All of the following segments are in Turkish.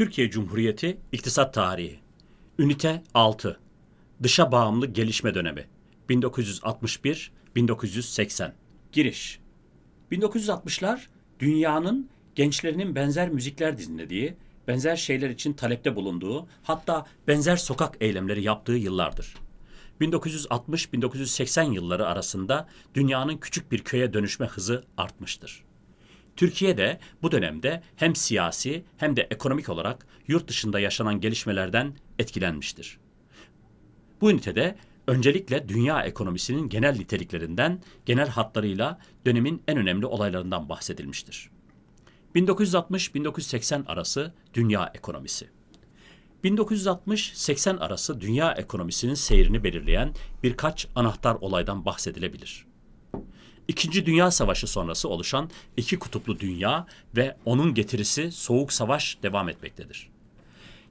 Türkiye Cumhuriyeti İktisat Tarihi. Ünite 6 Dışa Bağımlı Gelişme Dönemi. 1961-1980 Giriş. 1960'lar dünyanın gençlerinin benzer müzikler dinlediği, benzer şeyler için talepte bulunduğu, hatta benzer sokak eylemleri yaptığı yıllardır. 1960-1980 yılları arasında dünyanın küçük bir köye dönüşme hızı artmıştır. Türkiye de bu dönemde hem siyasi hem de ekonomik olarak yurt dışında yaşanan gelişmelerden etkilenmiştir. Bu ünitede öncelikle dünya ekonomisinin genel niteliklerinden, genel hatlarıyla dönemin en önemli olaylarından bahsedilmiştir. 1960-1980 arası dünya ekonomisi. 1960-80 arası dünya ekonomisinin seyrini belirleyen birkaç anahtar olaydan bahsedilebilir. İkinci Dünya Savaşı sonrası oluşan iki kutuplu dünya ve onun getirisi Soğuk Savaş devam etmektedir.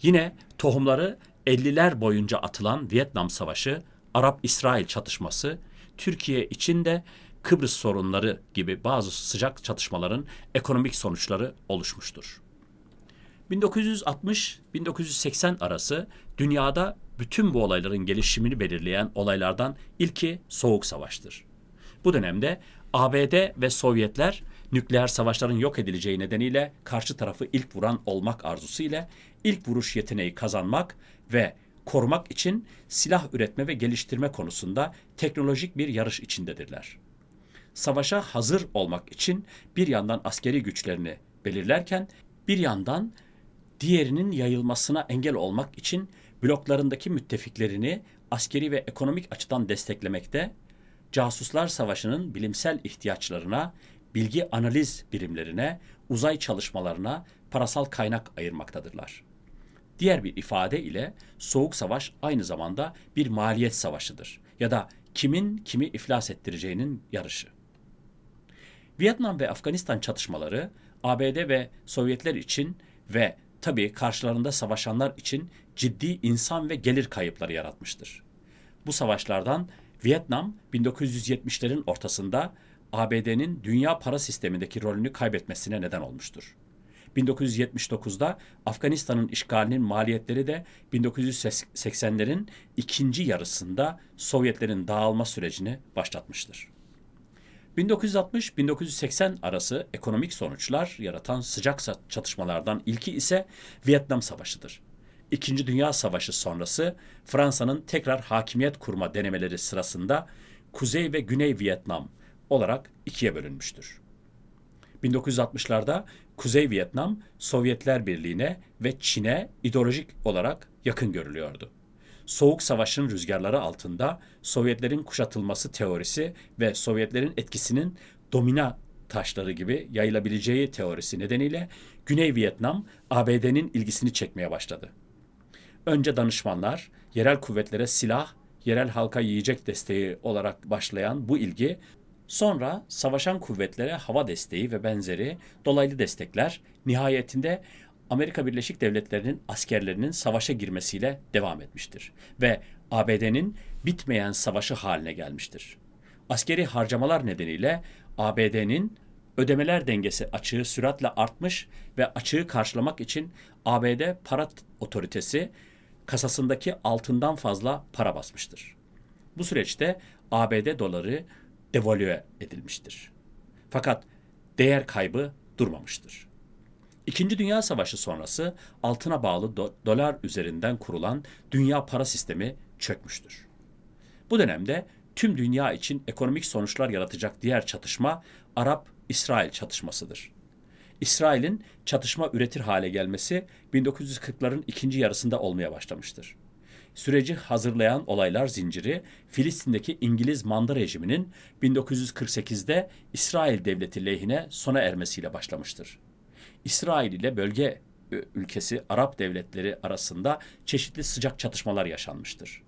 Yine tohumları 50'ler boyunca atılan Vietnam Savaşı, Arap-İsrail çatışması, Türkiye için de Kıbrıs sorunları gibi bazı sıcak çatışmaların ekonomik sonuçları oluşmuştur. 1960-1980 arası dünyada bütün bu olayların gelişimini belirleyen olaylardan ilki Soğuk Savaş'tır. Bu dönemde ABD ve Sovyetler nükleer savaşların yok edileceği nedeniyle karşı tarafı ilk vuran olmak arzusu ile ilk vuruş yeteneği kazanmak ve korumak için silah üretme ve geliştirme konusunda teknolojik bir yarış içindedirler. Savaşa hazır olmak için bir yandan askeri güçlerini belirlerken bir yandan diğerinin yayılmasına engel olmak için bloklarındaki müttefiklerini askeri ve ekonomik açıdan desteklemekte Casuslar Savaşı'nın bilimsel ihtiyaçlarına, bilgi analiz birimlerine, uzay çalışmalarına parasal kaynak ayırmaktadırlar. Diğer bir ifade ile Soğuk Savaş aynı zamanda bir maliyet savaşıdır ya da kimin kimi iflas ettireceğinin yarışı. Vietnam ve Afganistan çatışmaları ABD ve Sovyetler için ve tabii karşılarında savaşanlar için ciddi insan ve gelir kayıpları yaratmıştır. Bu savaşlardan Vietnam 1970'lerin ortasında ABD'nin dünya para sistemindeki rolünü kaybetmesine neden olmuştur. 1979'da Afganistan'ın işgalinin maliyetleri de 1980'lerin ikinci yarısında Sovyetlerin dağılma sürecini başlatmıştır. 1960-1980 arası ekonomik sonuçlar yaratan sıcak çatışmalardan ilki ise Vietnam Savaşı'dır. İkinci Dünya Savaşı sonrası Fransa'nın tekrar hakimiyet kurma denemeleri sırasında Kuzey ve Güney Vietnam olarak ikiye bölünmüştür. 1960'larda Kuzey Vietnam Sovyetler Birliği'ne ve Çin'e ideolojik olarak yakın görülüyordu. Soğuk Savaş'ın rüzgarları altında Sovyetlerin kuşatılması teorisi ve Sovyetlerin etkisinin domina taşları gibi yayılabileceği teorisi nedeniyle Güney Vietnam ABD'nin ilgisini çekmeye başladı. Önce danışmanlar, yerel kuvvetlere silah, yerel halka yiyecek desteği olarak başlayan bu ilgi Sonra savaşan kuvvetlere hava desteği ve benzeri dolaylı destekler nihayetinde Amerika Birleşik Devletleri'nin askerlerinin savaşa girmesiyle devam etmiştir ve ABD'nin bitmeyen savaşı haline gelmiştir. Askeri harcamalar nedeniyle ABD'nin ödemeler dengesi açığı süratle artmış ve açığı karşılamak için ABD para otoritesi kasasındaki altından fazla para basmıştır. Bu süreçte ABD doları devalüe edilmiştir. Fakat değer kaybı durmamıştır. İkinci Dünya Savaşı sonrası altına bağlı do- dolar üzerinden kurulan dünya para sistemi çökmüştür. Bu dönemde tüm dünya için ekonomik sonuçlar yaratacak diğer çatışma Arap-İsrail çatışmasıdır. İsrail'in çatışma üretir hale gelmesi 1940'ların ikinci yarısında olmaya başlamıştır. Süreci hazırlayan olaylar zinciri Filistin'deki İngiliz manda rejiminin 1948'de İsrail devleti lehine sona ermesiyle başlamıştır. İsrail ile bölge ülkesi Arap devletleri arasında çeşitli sıcak çatışmalar yaşanmıştır.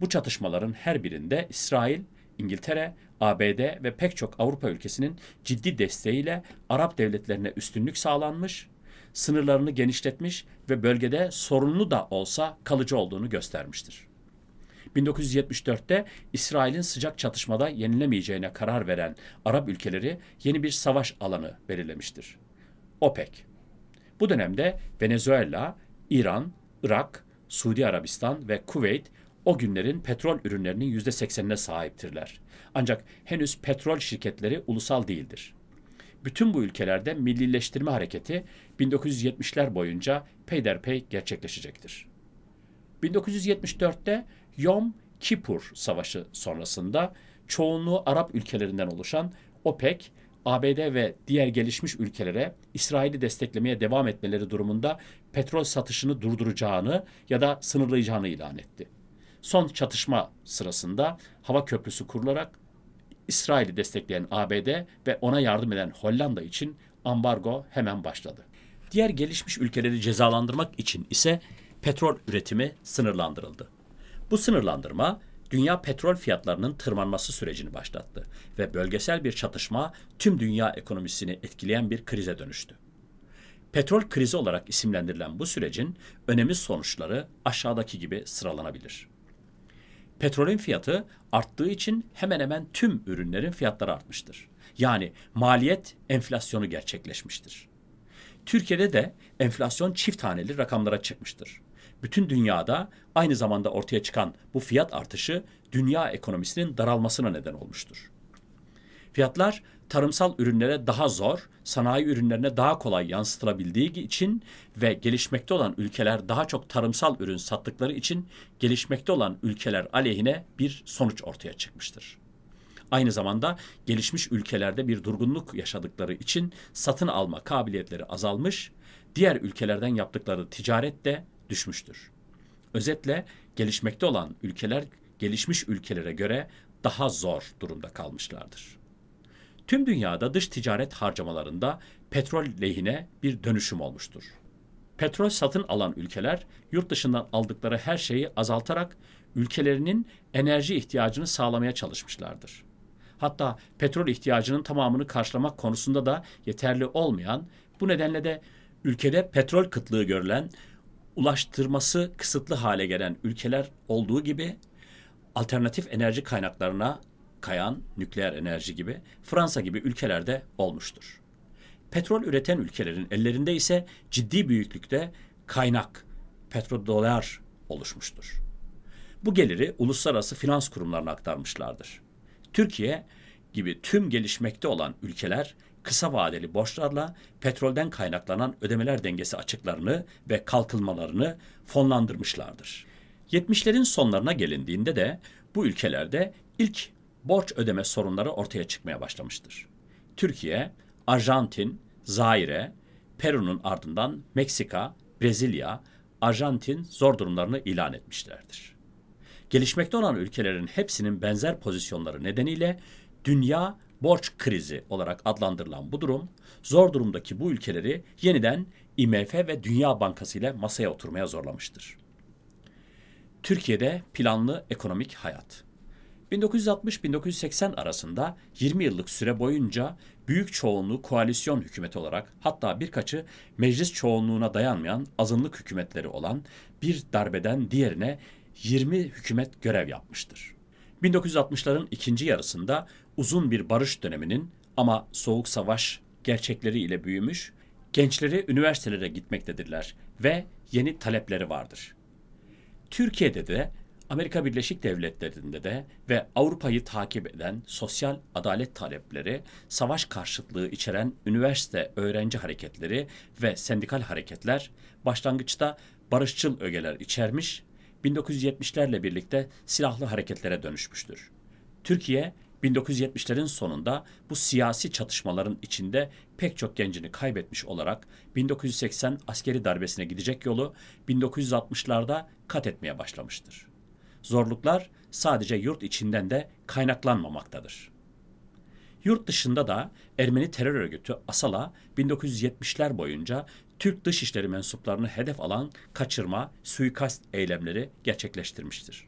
Bu çatışmaların her birinde İsrail, İngiltere, ABD ve pek çok Avrupa ülkesinin ciddi desteğiyle Arap devletlerine üstünlük sağlanmış, sınırlarını genişletmiş ve bölgede sorunlu da olsa kalıcı olduğunu göstermiştir. 1974'te İsrail'in sıcak çatışmada yenilemeyeceğine karar veren Arap ülkeleri yeni bir savaş alanı belirlemiştir. OPEC. Bu dönemde Venezuela, İran, Irak, Suudi Arabistan ve Kuveyt o günlerin petrol ürünlerinin %80'ine sahiptirler. Ancak henüz petrol şirketleri ulusal değildir. Bütün bu ülkelerde millileştirme hareketi 1970'ler boyunca peyderpey gerçekleşecektir. 1974'te Yom Kippur Savaşı sonrasında çoğunluğu Arap ülkelerinden oluşan OPEC, ABD ve diğer gelişmiş ülkelere İsrail'i desteklemeye devam etmeleri durumunda petrol satışını durduracağını ya da sınırlayacağını ilan etti. Son çatışma sırasında hava köprüsü kurularak İsrail'i destekleyen ABD ve ona yardım eden Hollanda için ambargo hemen başladı. Diğer gelişmiş ülkeleri cezalandırmak için ise petrol üretimi sınırlandırıldı. Bu sınırlandırma dünya petrol fiyatlarının tırmanması sürecini başlattı ve bölgesel bir çatışma tüm dünya ekonomisini etkileyen bir krize dönüştü. Petrol krizi olarak isimlendirilen bu sürecin önemli sonuçları aşağıdaki gibi sıralanabilir. Petrolün fiyatı arttığı için hemen hemen tüm ürünlerin fiyatları artmıştır. Yani maliyet enflasyonu gerçekleşmiştir. Türkiye'de de enflasyon çift haneli rakamlara çıkmıştır. Bütün dünyada aynı zamanda ortaya çıkan bu fiyat artışı dünya ekonomisinin daralmasına neden olmuştur. Fiyatlar tarımsal ürünlere daha zor, sanayi ürünlerine daha kolay yansıtılabildiği için ve gelişmekte olan ülkeler daha çok tarımsal ürün sattıkları için gelişmekte olan ülkeler aleyhine bir sonuç ortaya çıkmıştır. Aynı zamanda gelişmiş ülkelerde bir durgunluk yaşadıkları için satın alma kabiliyetleri azalmış, diğer ülkelerden yaptıkları ticaret de düşmüştür. Özetle gelişmekte olan ülkeler gelişmiş ülkelere göre daha zor durumda kalmışlardır. Tüm dünyada dış ticaret harcamalarında petrol lehine bir dönüşüm olmuştur. Petrol satın alan ülkeler yurt dışından aldıkları her şeyi azaltarak ülkelerinin enerji ihtiyacını sağlamaya çalışmışlardır. Hatta petrol ihtiyacının tamamını karşılamak konusunda da yeterli olmayan, bu nedenle de ülkede petrol kıtlığı görülen, ulaştırması kısıtlı hale gelen ülkeler olduğu gibi alternatif enerji kaynaklarına kayan nükleer enerji gibi Fransa gibi ülkelerde olmuştur. Petrol üreten ülkelerin ellerinde ise ciddi büyüklükte kaynak, petrodolar oluşmuştur. Bu geliri uluslararası finans kurumlarına aktarmışlardır. Türkiye gibi tüm gelişmekte olan ülkeler kısa vadeli borçlarla petrolden kaynaklanan ödemeler dengesi açıklarını ve kalkılmalarını fonlandırmışlardır. 70'lerin sonlarına gelindiğinde de bu ülkelerde ilk borç ödeme sorunları ortaya çıkmaya başlamıştır. Türkiye, Arjantin, Zaire, Peru'nun ardından Meksika, Brezilya, Arjantin zor durumlarını ilan etmişlerdir. Gelişmekte olan ülkelerin hepsinin benzer pozisyonları nedeniyle dünya borç krizi olarak adlandırılan bu durum, zor durumdaki bu ülkeleri yeniden IMF ve Dünya Bankası ile masaya oturmaya zorlamıştır. Türkiye'de planlı ekonomik hayat. 1960-1980 arasında 20 yıllık süre boyunca büyük çoğunluğu koalisyon hükümeti olarak hatta birkaçı meclis çoğunluğuna dayanmayan azınlık hükümetleri olan bir darbeden diğerine 20 hükümet görev yapmıştır. 1960'ların ikinci yarısında uzun bir barış döneminin ama soğuk savaş gerçekleriyle büyümüş, gençleri üniversitelere gitmektedirler ve yeni talepleri vardır. Türkiye'de de Amerika Birleşik Devletleri'nde de ve Avrupa'yı takip eden sosyal adalet talepleri, savaş karşıtlığı içeren üniversite öğrenci hareketleri ve sendikal hareketler başlangıçta barışçıl ögeler içermiş, 1970'lerle birlikte silahlı hareketlere dönüşmüştür. Türkiye 1970'lerin sonunda bu siyasi çatışmaların içinde pek çok gencini kaybetmiş olarak 1980 askeri darbesine gidecek yolu 1960'larda kat etmeye başlamıştır. Zorluklar sadece yurt içinden de kaynaklanmamaktadır. Yurt dışında da Ermeni terör örgütü Asala 1970'ler boyunca Türk dışişleri mensuplarını hedef alan kaçırma, suikast eylemleri gerçekleştirmiştir.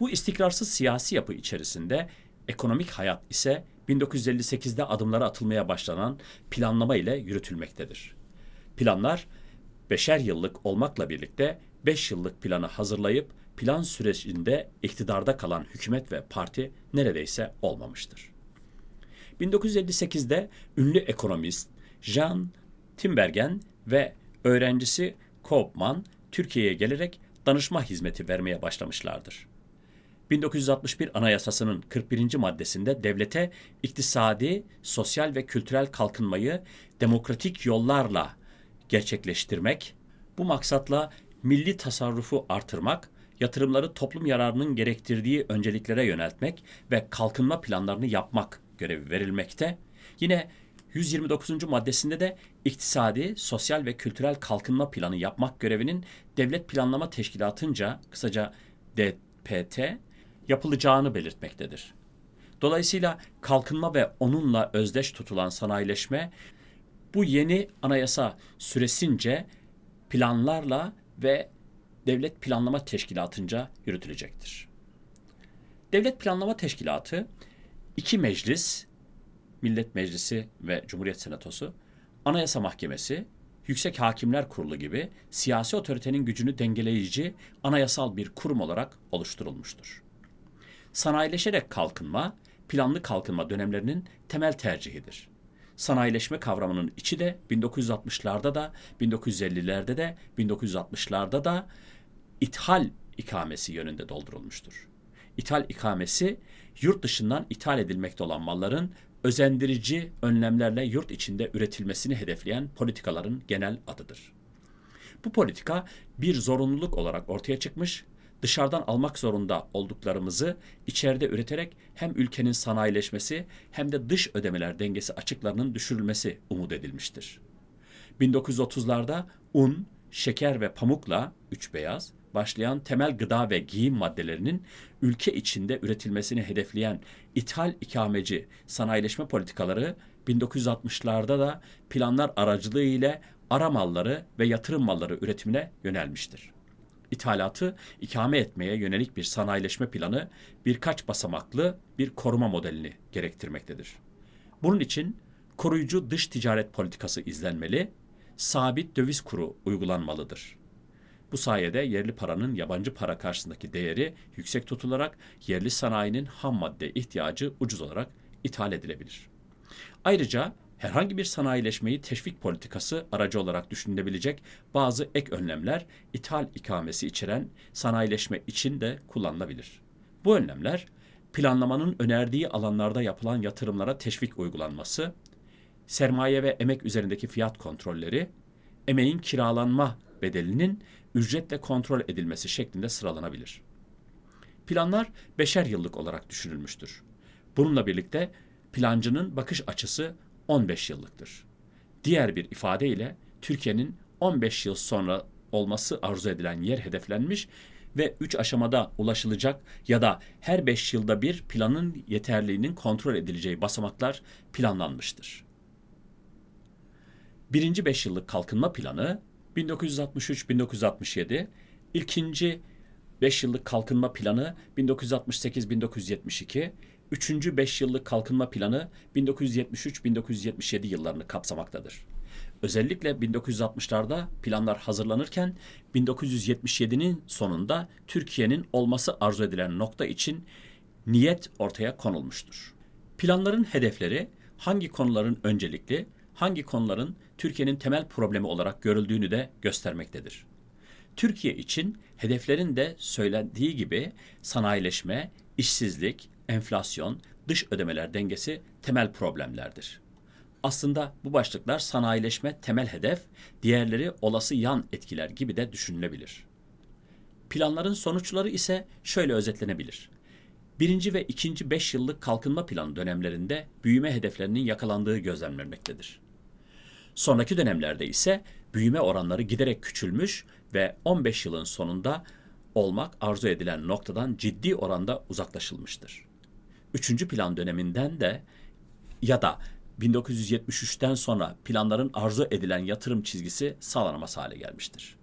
Bu istikrarsız siyasi yapı içerisinde ekonomik hayat ise 1958'de adımlara atılmaya başlanan planlama ile yürütülmektedir. Planlar beşer yıllık olmakla birlikte 5 yıllık planı hazırlayıp plan sürecinde iktidarda kalan hükümet ve parti neredeyse olmamıştır. 1958'de ünlü ekonomist Jean Timbergen ve öğrencisi Koopman Türkiye'ye gelerek danışma hizmeti vermeye başlamışlardır. 1961 Anayasası'nın 41. maddesinde devlete iktisadi, sosyal ve kültürel kalkınmayı demokratik yollarla gerçekleştirmek, bu maksatla milli tasarrufu artırmak, yatırımları toplum yararının gerektirdiği önceliklere yöneltmek ve kalkınma planlarını yapmak görevi verilmekte. Yine 129. maddesinde de iktisadi, sosyal ve kültürel kalkınma planı yapmak görevinin Devlet Planlama Teşkilatı'nca kısaca DPT yapılacağını belirtmektedir. Dolayısıyla kalkınma ve onunla özdeş tutulan sanayileşme bu yeni anayasa süresince planlarla ve Devlet Planlama Teşkilatı'nca yürütülecektir. Devlet Planlama Teşkilatı iki meclis, Millet Meclisi ve Cumhuriyet Senatosu, Anayasa Mahkemesi, Yüksek Hakimler Kurulu gibi siyasi otoritenin gücünü dengeleyici anayasal bir kurum olarak oluşturulmuştur. Sanayileşerek kalkınma, planlı kalkınma dönemlerinin temel tercihidir. Sanayileşme kavramının içi de 1960'larda da, 1950'lerde de, 1960'larda da ithal ikamesi yönünde doldurulmuştur. İthal ikamesi yurt dışından ithal edilmekte olan malların özendirici önlemlerle yurt içinde üretilmesini hedefleyen politikaların genel adıdır. Bu politika bir zorunluluk olarak ortaya çıkmış, dışarıdan almak zorunda olduklarımızı içeride üreterek hem ülkenin sanayileşmesi hem de dış ödemeler dengesi açıklarının düşürülmesi umut edilmiştir. 1930'larda un, şeker ve pamukla üç beyaz başlayan temel gıda ve giyim maddelerinin ülke içinde üretilmesini hedefleyen ithal ikameci sanayileşme politikaları 1960'larda da planlar aracılığı ile ara malları ve yatırım malları üretimine yönelmiştir. İthalatı ikame etmeye yönelik bir sanayileşme planı birkaç basamaklı bir koruma modelini gerektirmektedir. Bunun için koruyucu dış ticaret politikası izlenmeli, sabit döviz kuru uygulanmalıdır. Bu sayede yerli paranın yabancı para karşısındaki değeri yüksek tutularak yerli sanayinin ham madde ihtiyacı ucuz olarak ithal edilebilir. Ayrıca herhangi bir sanayileşmeyi teşvik politikası aracı olarak düşünülebilecek bazı ek önlemler ithal ikamesi içeren sanayileşme için de kullanılabilir. Bu önlemler planlamanın önerdiği alanlarda yapılan yatırımlara teşvik uygulanması, sermaye ve emek üzerindeki fiyat kontrolleri, emeğin kiralanma bedelinin ücretle kontrol edilmesi şeklinde sıralanabilir. Planlar beşer yıllık olarak düşünülmüştür. Bununla birlikte plancının bakış açısı 15 yıllıktır. Diğer bir ifadeyle Türkiye'nin 15 yıl sonra olması arzu edilen yer hedeflenmiş ve 3 aşamada ulaşılacak ya da her 5 yılda bir planın yeterliğinin kontrol edileceği basamaklar planlanmıştır. Birinci 5 yıllık kalkınma planı 1963-1967, ikinci 5 yıllık kalkınma planı 1968-1972, üçüncü 5 yıllık kalkınma planı 1973-1977 yıllarını kapsamaktadır. Özellikle 1960'larda planlar hazırlanırken 1977'nin sonunda Türkiye'nin olması arzu edilen nokta için niyet ortaya konulmuştur. Planların hedefleri hangi konuların öncelikli, hangi konuların Türkiye'nin temel problemi olarak görüldüğünü de göstermektedir. Türkiye için hedeflerin de söylendiği gibi sanayileşme, işsizlik, enflasyon, dış ödemeler dengesi temel problemlerdir. Aslında bu başlıklar sanayileşme temel hedef, diğerleri olası yan etkiler gibi de düşünülebilir. Planların sonuçları ise şöyle özetlenebilir. Birinci ve ikinci beş yıllık kalkınma planı dönemlerinde büyüme hedeflerinin yakalandığı gözlemlenmektedir. Sonraki dönemlerde ise büyüme oranları giderek küçülmüş ve 15 yılın sonunda olmak arzu edilen noktadan ciddi oranda uzaklaşılmıştır. Üçüncü plan döneminden de ya da 1973'ten sonra planların arzu edilen yatırım çizgisi sağlanamaz hale gelmiştir.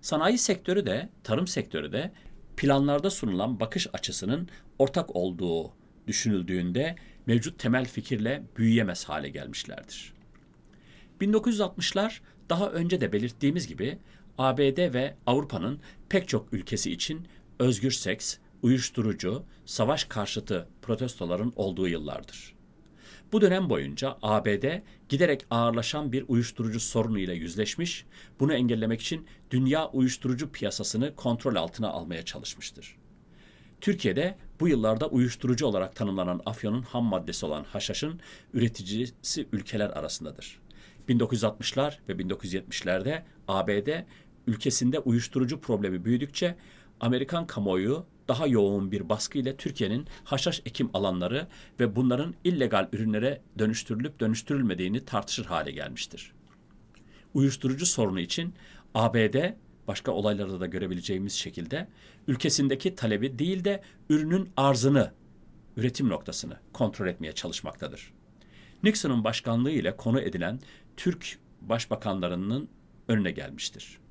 Sanayi sektörü de, tarım sektörü de planlarda sunulan bakış açısının ortak olduğu düşünüldüğünde mevcut temel fikirle büyüyemez hale gelmişlerdir. 1960'lar daha önce de belirttiğimiz gibi ABD ve Avrupa'nın pek çok ülkesi için özgür seks, uyuşturucu, savaş karşıtı protestoların olduğu yıllardır. Bu dönem boyunca ABD giderek ağırlaşan bir uyuşturucu sorunu ile yüzleşmiş, bunu engellemek için dünya uyuşturucu piyasasını kontrol altına almaya çalışmıştır. Türkiye'de bu yıllarda uyuşturucu olarak tanımlanan afyonun ham maddesi olan haşhaşın üreticisi ülkeler arasındadır. 1960'lar ve 1970'lerde ABD ülkesinde uyuşturucu problemi büyüdükçe Amerikan kamuoyu daha yoğun bir baskı ile Türkiye'nin haşhaş ekim alanları ve bunların illegal ürünlere dönüştürülüp dönüştürülmediğini tartışır hale gelmiştir. Uyuşturucu sorunu için ABD başka olaylarda da görebileceğimiz şekilde ülkesindeki talebi değil de ürünün arzını, üretim noktasını kontrol etmeye çalışmaktadır. Nixon'un başkanlığı ile konu edilen Türk başbakanlarının önüne gelmiştir.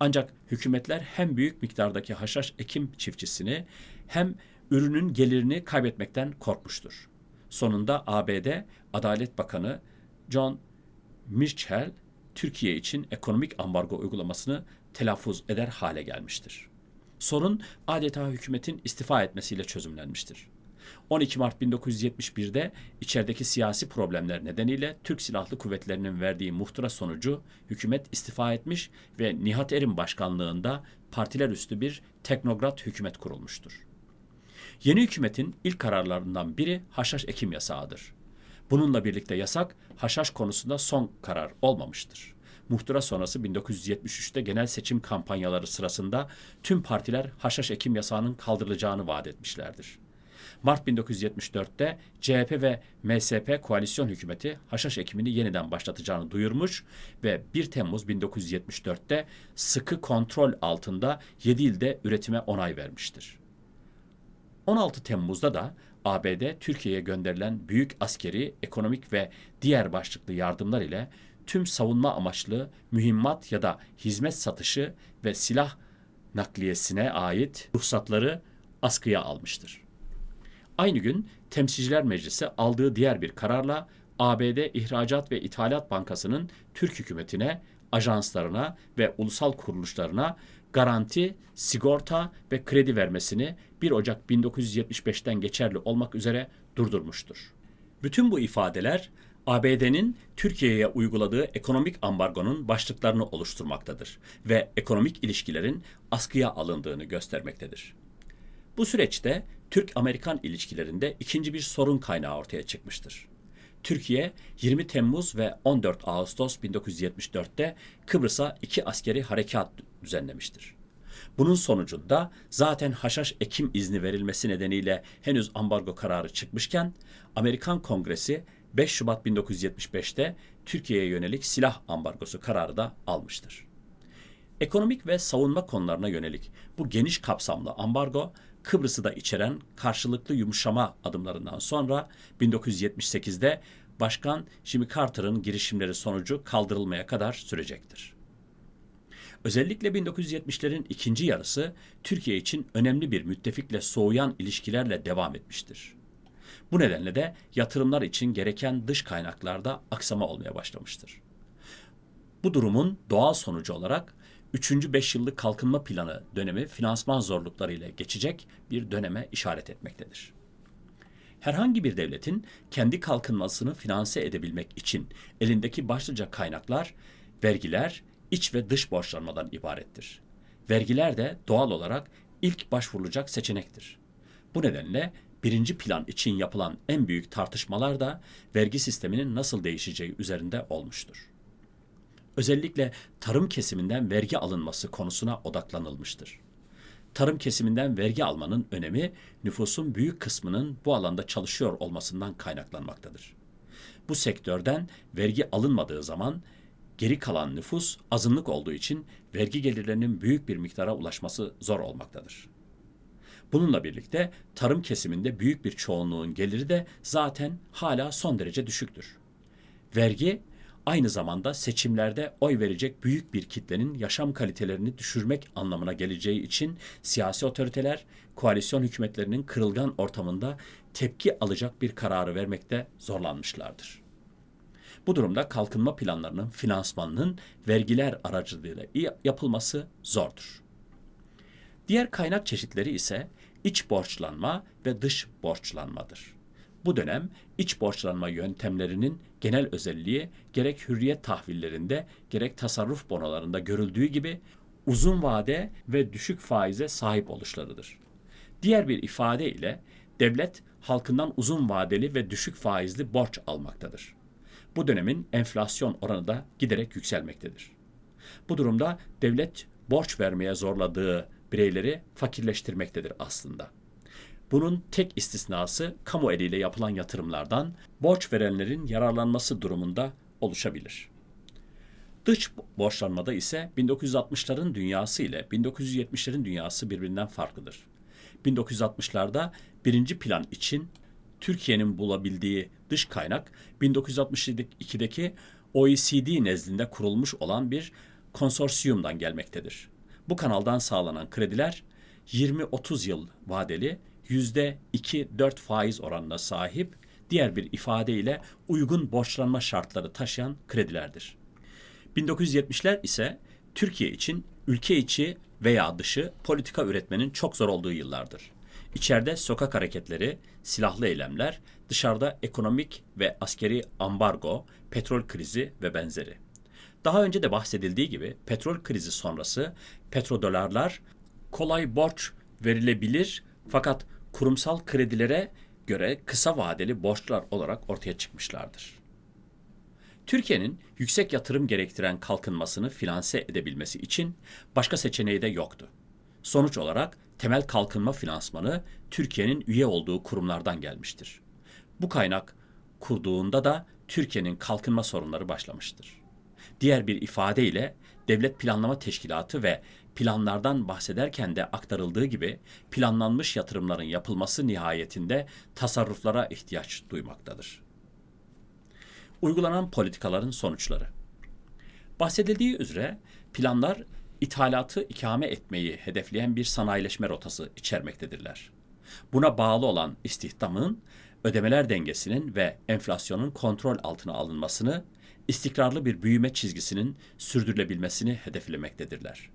Ancak hükümetler hem büyük miktardaki haşhaş ekim çiftçisini hem ürünün gelirini kaybetmekten korkmuştur. Sonunda ABD Adalet Bakanı John Mitchell Türkiye için ekonomik ambargo uygulamasını telaffuz eder hale gelmiştir. Sorun adeta hükümetin istifa etmesiyle çözümlenmiştir. 12 Mart 1971'de içerideki siyasi problemler nedeniyle Türk Silahlı Kuvvetleri'nin verdiği muhtıra sonucu hükümet istifa etmiş ve Nihat Erim başkanlığında partiler üstü bir teknokrat hükümet kurulmuştur. Yeni hükümetin ilk kararlarından biri haşhaş ekim yasağıdır. Bununla birlikte yasak haşhaş konusunda son karar olmamıştır. Muhtıra sonrası 1973'te genel seçim kampanyaları sırasında tüm partiler haşhaş ekim yasağının kaldırılacağını vaat etmişlerdir. Mart 1974'te CHP ve MSP koalisyon hükümeti haşhaş ekimini yeniden başlatacağını duyurmuş ve 1 Temmuz 1974'te sıkı kontrol altında 7 ilde üretime onay vermiştir. 16 Temmuz'da da ABD Türkiye'ye gönderilen büyük askeri, ekonomik ve diğer başlıklı yardımlar ile tüm savunma amaçlı mühimmat ya da hizmet satışı ve silah nakliyesine ait ruhsatları askıya almıştır. Aynı gün Temsilciler Meclisi aldığı diğer bir kararla ABD İhracat ve İthalat Bankası'nın Türk hükümetine, ajanslarına ve ulusal kuruluşlarına garanti, sigorta ve kredi vermesini 1 Ocak 1975'ten geçerli olmak üzere durdurmuştur. Bütün bu ifadeler ABD'nin Türkiye'ye uyguladığı ekonomik ambargonun başlıklarını oluşturmaktadır ve ekonomik ilişkilerin askıya alındığını göstermektedir. Bu süreçte Türk-Amerikan ilişkilerinde ikinci bir sorun kaynağı ortaya çıkmıştır. Türkiye 20 Temmuz ve 14 Ağustos 1974'te Kıbrıs'a iki askeri harekat düzenlemiştir. Bunun sonucunda zaten haşhaş ekim izni verilmesi nedeniyle henüz ambargo kararı çıkmışken Amerikan Kongresi 5 Şubat 1975'te Türkiye'ye yönelik silah ambargosu kararı da almıştır. Ekonomik ve savunma konularına yönelik bu geniş kapsamlı ambargo Kıbrıs'ı da içeren karşılıklı yumuşama adımlarından sonra 1978'de Başkan Jimmy Carter'ın girişimleri sonucu kaldırılmaya kadar sürecektir. Özellikle 1970'lerin ikinci yarısı Türkiye için önemli bir müttefikle soğuyan ilişkilerle devam etmiştir. Bu nedenle de yatırımlar için gereken dış kaynaklarda aksama olmaya başlamıştır. Bu durumun doğal sonucu olarak 3. 5 yıllık kalkınma planı dönemi finansman zorluklarıyla geçecek bir döneme işaret etmektedir. Herhangi bir devletin kendi kalkınmasını finanse edebilmek için elindeki başlıca kaynaklar vergiler, iç ve dış borçlanmadan ibarettir. Vergiler de doğal olarak ilk başvurulacak seçenektir. Bu nedenle birinci plan için yapılan en büyük tartışmalar da vergi sisteminin nasıl değişeceği üzerinde olmuştur. Özellikle tarım kesiminden vergi alınması konusuna odaklanılmıştır. Tarım kesiminden vergi almanın önemi nüfusun büyük kısmının bu alanda çalışıyor olmasından kaynaklanmaktadır. Bu sektörden vergi alınmadığı zaman geri kalan nüfus azınlık olduğu için vergi gelirlerinin büyük bir miktara ulaşması zor olmaktadır. Bununla birlikte tarım kesiminde büyük bir çoğunluğun geliri de zaten hala son derece düşüktür. Vergi aynı zamanda seçimlerde oy verecek büyük bir kitlenin yaşam kalitelerini düşürmek anlamına geleceği için siyasi otoriteler koalisyon hükümetlerinin kırılgan ortamında tepki alacak bir kararı vermekte zorlanmışlardır. Bu durumda kalkınma planlarının finansmanının vergiler aracılığıyla yapılması zordur. Diğer kaynak çeşitleri ise iç borçlanma ve dış borçlanmadır. Bu dönem iç borçlanma yöntemlerinin genel özelliği gerek hürriyet tahvillerinde gerek tasarruf bonolarında görüldüğü gibi uzun vade ve düşük faize sahip oluşlarıdır. Diğer bir ifade ile devlet halkından uzun vadeli ve düşük faizli borç almaktadır. Bu dönemin enflasyon oranı da giderek yükselmektedir. Bu durumda devlet borç vermeye zorladığı bireyleri fakirleştirmektedir aslında. Bunun tek istisnası kamu eliyle yapılan yatırımlardan borç verenlerin yararlanması durumunda oluşabilir. Dış borçlanmada ise 1960'ların dünyası ile 1970'lerin dünyası birbirinden farklıdır. 1960'larda birinci plan için Türkiye'nin bulabildiği dış kaynak 1962'deki OECD nezdinde kurulmuş olan bir konsorsiyumdan gelmektedir. Bu kanaldan sağlanan krediler 20-30 yıl vadeli %2-4 faiz oranına sahip diğer bir ifadeyle uygun borçlanma şartları taşıyan kredilerdir. 1970'ler ise Türkiye için ülke içi veya dışı politika üretmenin çok zor olduğu yıllardır. İçeride sokak hareketleri, silahlı eylemler, dışarıda ekonomik ve askeri ambargo, petrol krizi ve benzeri. Daha önce de bahsedildiği gibi petrol krizi sonrası petrodolarlar kolay borç verilebilir fakat kurumsal kredilere göre kısa vadeli borçlar olarak ortaya çıkmışlardır. Türkiye'nin yüksek yatırım gerektiren kalkınmasını finanse edebilmesi için başka seçeneği de yoktu. Sonuç olarak temel kalkınma finansmanı Türkiye'nin üye olduğu kurumlardan gelmiştir. Bu kaynak kurduğunda da Türkiye'nin kalkınma sorunları başlamıştır. Diğer bir ifadeyle Devlet Planlama Teşkilatı ve planlardan bahsederken de aktarıldığı gibi planlanmış yatırımların yapılması nihayetinde tasarruflara ihtiyaç duymaktadır. Uygulanan politikaların sonuçları. Bahsedildiği üzere planlar ithalatı ikame etmeyi hedefleyen bir sanayileşme rotası içermektedirler. Buna bağlı olan istihdamın, ödemeler dengesinin ve enflasyonun kontrol altına alınmasını, istikrarlı bir büyüme çizgisinin sürdürülebilmesini hedeflemektedirler.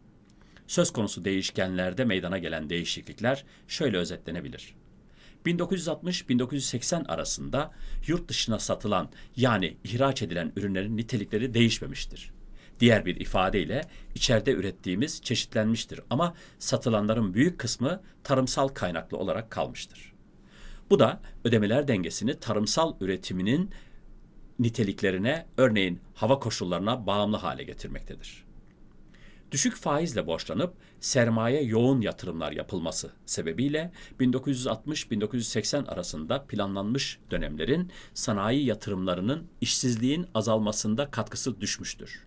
Söz konusu değişkenlerde meydana gelen değişiklikler şöyle özetlenebilir. 1960-1980 arasında yurt dışına satılan yani ihraç edilen ürünlerin nitelikleri değişmemiştir. Diğer bir ifadeyle içeride ürettiğimiz çeşitlenmiştir ama satılanların büyük kısmı tarımsal kaynaklı olarak kalmıştır. Bu da ödemeler dengesini tarımsal üretiminin niteliklerine, örneğin hava koşullarına bağımlı hale getirmektedir. Düşük faizle borçlanıp sermaye yoğun yatırımlar yapılması sebebiyle 1960-1980 arasında planlanmış dönemlerin sanayi yatırımlarının işsizliğin azalmasında katkısı düşmüştür.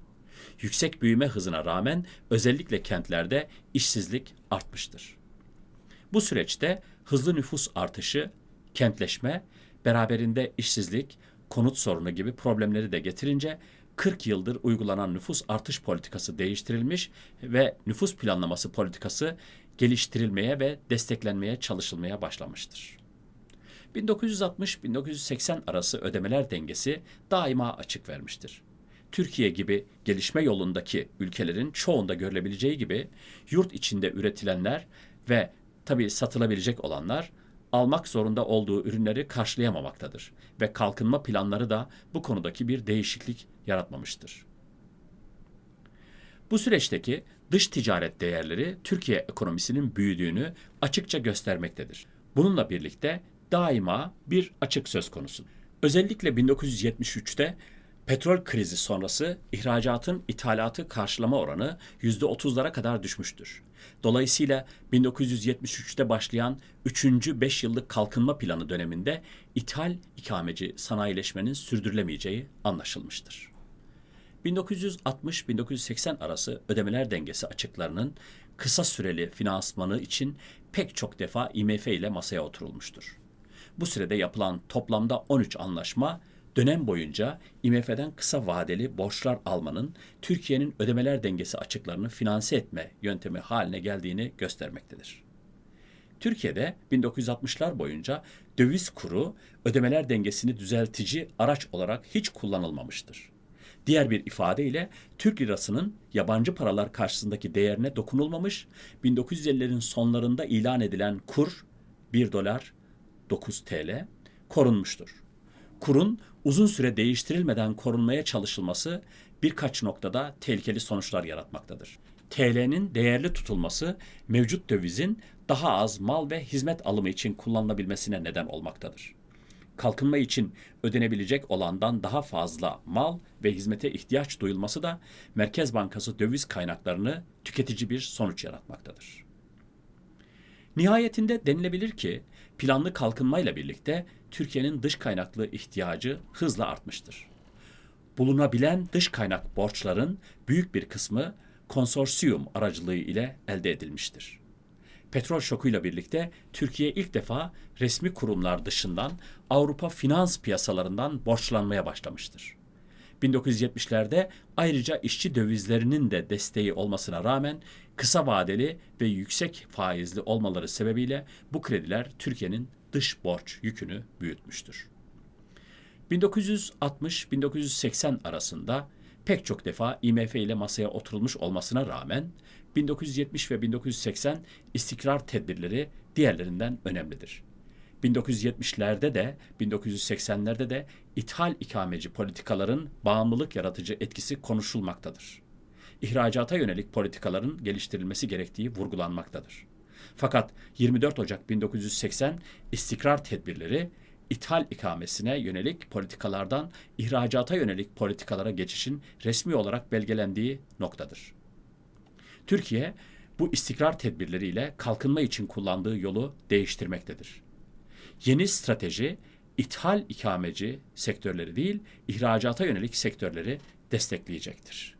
Yüksek büyüme hızına rağmen özellikle kentlerde işsizlik artmıştır. Bu süreçte hızlı nüfus artışı, kentleşme, beraberinde işsizlik, konut sorunu gibi problemleri de getirince 40 yıldır uygulanan nüfus artış politikası değiştirilmiş ve nüfus planlaması politikası geliştirilmeye ve desteklenmeye çalışılmaya başlamıştır. 1960-1980 arası ödemeler dengesi daima açık vermiştir. Türkiye gibi gelişme yolundaki ülkelerin çoğunda görülebileceği gibi yurt içinde üretilenler ve tabii satılabilecek olanlar almak zorunda olduğu ürünleri karşılayamamaktadır ve kalkınma planları da bu konudaki bir değişiklik yaratmamıştır. Bu süreçteki dış ticaret değerleri Türkiye ekonomisinin büyüdüğünü açıkça göstermektedir. Bununla birlikte daima bir açık söz konusu. Özellikle 1973'te petrol krizi sonrası ihracatın ithalatı karşılama oranı %30'lara kadar düşmüştür. Dolayısıyla 1973'te başlayan 3. 5 yıllık kalkınma planı döneminde ithal ikameci sanayileşmenin sürdürülemeyeceği anlaşılmıştır. 1960-1980 arası ödemeler dengesi açıklarının kısa süreli finansmanı için pek çok defa IMF ile masaya oturulmuştur. Bu sürede yapılan toplamda 13 anlaşma dönem boyunca IMF'den kısa vadeli borçlar almanın Türkiye'nin ödemeler dengesi açıklarını finanse etme yöntemi haline geldiğini göstermektedir. Türkiye'de 1960'lar boyunca döviz kuru ödemeler dengesini düzeltici araç olarak hiç kullanılmamıştır. Diğer bir ifadeyle Türk lirasının yabancı paralar karşısındaki değerine dokunulmamış, 1950'lerin sonlarında ilan edilen kur 1 dolar 9 TL, korunmuştur. Kurun uzun süre değiştirilmeden korunmaya çalışılması birkaç noktada tehlikeli sonuçlar yaratmaktadır. TL'nin değerli tutulması mevcut dövizin daha az mal ve hizmet alımı için kullanılabilmesine neden olmaktadır. Kalkınma için ödenebilecek olandan daha fazla mal ve hizmete ihtiyaç duyulması da Merkez Bankası döviz kaynaklarını tüketici bir sonuç yaratmaktadır. Nihayetinde denilebilir ki planlı kalkınmayla birlikte Türkiye'nin dış kaynaklı ihtiyacı hızla artmıştır. Bulunabilen dış kaynak borçların büyük bir kısmı konsorsiyum aracılığı ile elde edilmiştir. Petrol şokuyla birlikte Türkiye ilk defa resmi kurumlar dışından Avrupa finans piyasalarından borçlanmaya başlamıştır. 1970'lerde ayrıca işçi dövizlerinin de desteği olmasına rağmen kısa vadeli ve yüksek faizli olmaları sebebiyle bu krediler Türkiye'nin dış borç yükünü büyütmüştür. 1960-1980 arasında pek çok defa IMF ile masaya oturulmuş olmasına rağmen 1970 ve 1980 istikrar tedbirleri diğerlerinden önemlidir. 1970'lerde de 1980'lerde de ithal ikameci politikaların bağımlılık yaratıcı etkisi konuşulmaktadır. İhracata yönelik politikaların geliştirilmesi gerektiği vurgulanmaktadır. Fakat 24 Ocak 1980 istikrar tedbirleri ithal ikamesine yönelik politikalardan ihracata yönelik politikalara geçişin resmi olarak belgelendiği noktadır. Türkiye bu istikrar tedbirleriyle kalkınma için kullandığı yolu değiştirmektedir. Yeni strateji ithal ikameci sektörleri değil, ihracata yönelik sektörleri destekleyecektir.